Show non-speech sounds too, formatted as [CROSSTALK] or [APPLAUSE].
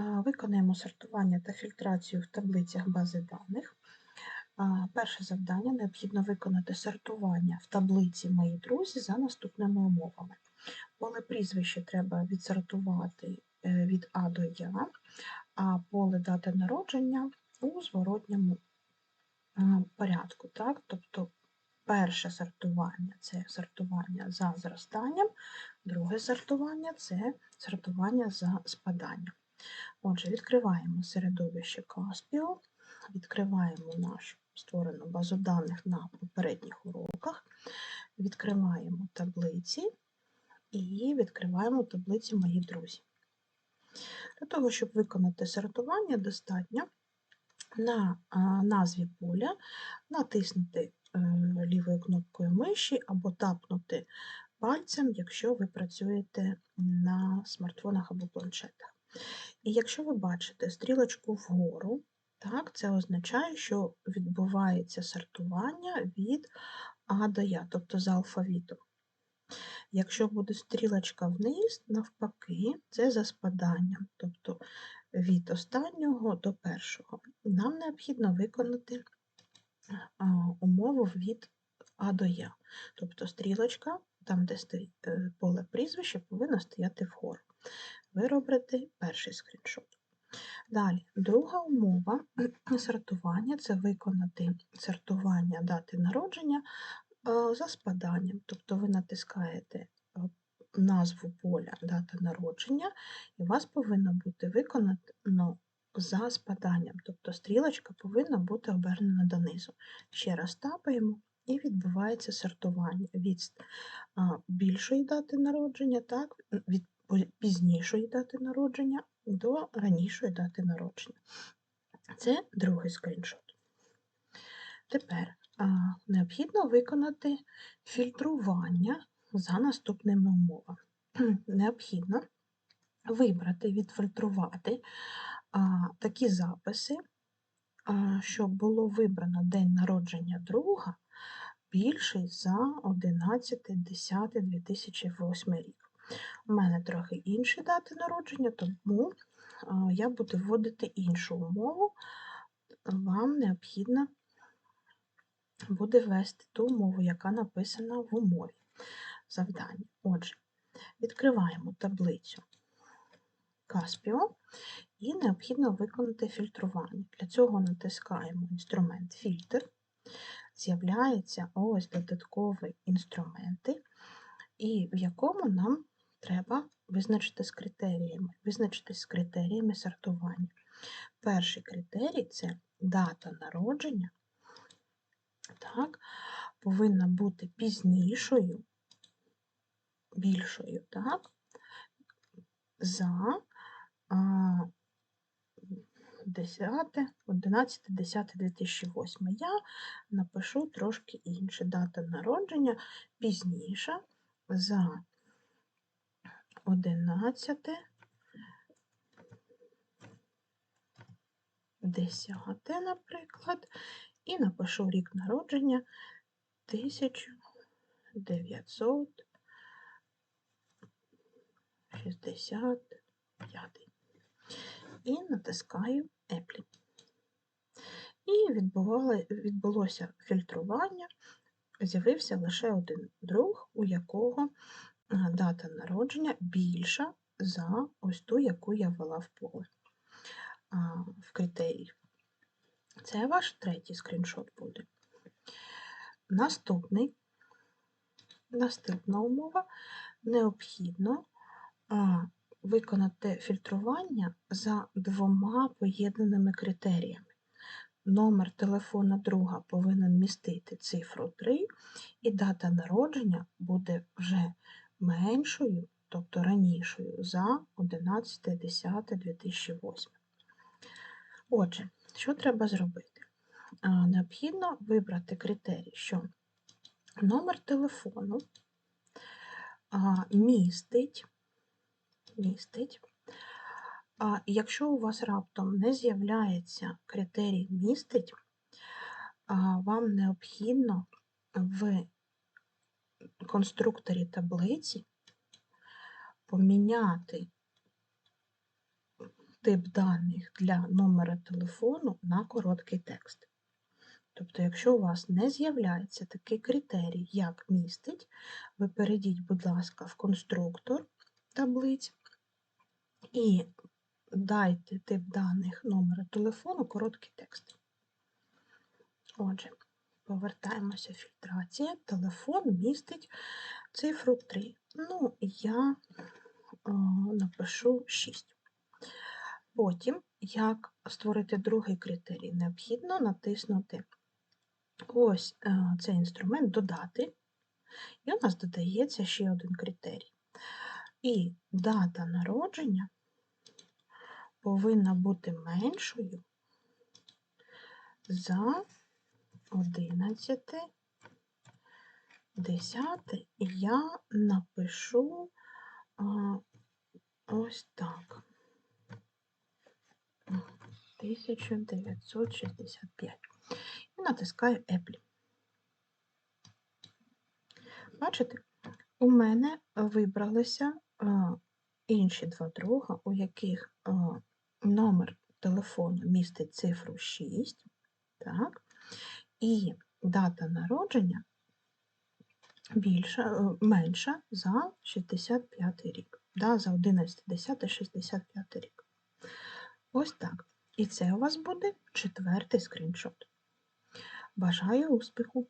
Виконаємо сортування та фільтрацію в таблицях бази даних. Перше завдання необхідно виконати сортування в таблиці Мої друзі за наступними умовами. Поле прізвище треба відсортувати е, від А до Я, а поле дати народження у зворотньому е, порядку. Так? Тобто перше сортування це сортування за зростанням, друге сортування це сортування за спаданням. Отже, відкриваємо середовище Caspio, відкриваємо нашу створену базу даних на попередніх уроках, відкриваємо таблиці і відкриваємо таблиці Мої друзі. Для того, щоб виконати сортування, достатньо на назві поля натиснути е, лівою кнопкою миші або тапнути пальцем, якщо ви працюєте на смартфонах або планшетах. І якщо ви бачите стрілочку вгору, так, це означає, що відбувається сортування від А до Я, тобто за алфавітом. Якщо буде стрілочка вниз, навпаки, це за спаданням, тобто від останнього до першого. Нам необхідно виконати умову від А до Я. Тобто стрілочка, там, де стоїть е, поле прізвища, повинна стояти вгору. Виробити перший скріншот. Далі, друга умова [CLEARS THROAT] сортування це виконати сортування дати народження за спаданням. Тобто ви натискаєте назву поля дата народження, і у вас повинно бути виконано за спаданням. Тобто стрілочка повинна бути обернена донизу. Ще раз тапаємо. І відбувається сортування від більшої дати народження, так, від пізнішої дати народження до ранішої дати народження. Це другий скріншот. Тепер необхідно виконати фільтрування за наступними умовами. [CLEARS THROAT] Необхідно вибрати, відфільтрувати такі записи, щоб було вибрано день народження друга більший за 11.10.2008 рік. У мене трохи інші дати народження, тому я буду вводити іншу умову. Вам необхідно буде ввести ту умову, яка написана в умові завдання. Отже, відкриваємо таблицю Caspio і необхідно виконати фільтрування. Для цього натискаємо інструмент фільтр, з'являються ось додаткові інструменти, і в якому нам треба визначити з критеріями, визначитись з критеріями сортування. Перший критерій це дата народження, так, повинна бути пізнішою, більшою, так, за 10, 11, 10, 2008. Я напишу трошки інше. Дата народження пізніша за 11, 10, наприклад, і напишу рік народження 1965. І натискаю Apple. І відбулося фільтрування, з'явився лише один друг, у якого дата народження більша за ось ту, яку я ввела в поле в критерії. Це ваш третій скріншот буде. Наступний, наступна умова необхідно виконати фільтрування за двома поєднаними критеріями. Номер телефона друга повинен містити цифру 3, і дата народження буде вже меншою, тобто ранішою, за 11.10.2008. Отже, що треба зробити? Необхідно вибрати критерій, що номер телефону містить, містить а якщо у вас раптом не з'являється критерій містить, вам необхідно в конструкторі таблиці поміняти тип даних для номера телефону на короткий текст. Тобто, якщо у вас не з'являється такий критерій, як містить, ви перейдіть, будь ласка, в конструктор таблиць і дайте тип даних номера телефону короткий текст. Отже, повертаємося фільтрація. Телефон містить цифру 3. Ну, я е, напишу 6. Потім, як створити другий критерій, необхідно натиснути ось е, цей інструмент додати, і у нас додається ще один критерій. І дата народження повинна бути меншою за 11, 10, і я напишу ось так. 1965. І натискаю Apple. Бачите, у мене вибралися інші два друга, у яких номер телефону містить цифру 6, так, і дата народження більша, е, менша за 65 рік, да, за 11.10.65 рік. Ось так. І це у вас буде четвертий скріншот. Бажаю успіху!